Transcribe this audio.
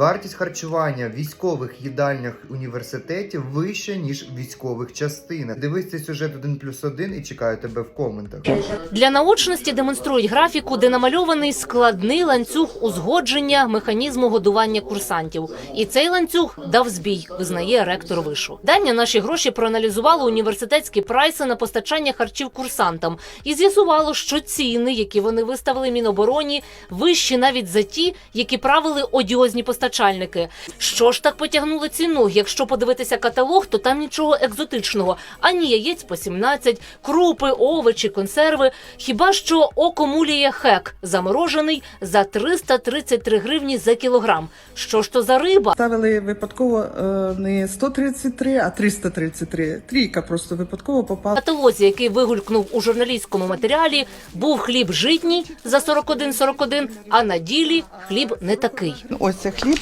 Вартість харчування в військових їдальнях університетів вища, ніж в військових частинах. Дивись цей сюжет 1 плюс 1 і чекаю тебе в коментах. Для наочності демонструють графіку, де намальований складний ланцюг узгодження механізму годування курсантів. І цей ланцюг дав збій, визнає ректор вишу. Дані наші гроші проаналізували університетські прайси на постачання харчів курсантам і з'ясувало, що ціни, які вони виставили Мінобороні, вищі навіть за ті, які правили одіозні постачальники. Що ж так потягнули ціну? Якщо подивитися каталог, то там нічого екзотичного. Ані яєць по 17, крупи, овочі, консерви. Хіба що окомуліє хек, заморожений за 333 гривні за кілограм. Що ж то за риба? Ставили випадково е, не 133, а 333. Трійка просто випадково попала. каталозі, який вигулькнув у журналістському матеріалі, був хліб житній за 41,41, а на ділі хліб не такий. Ось це хліб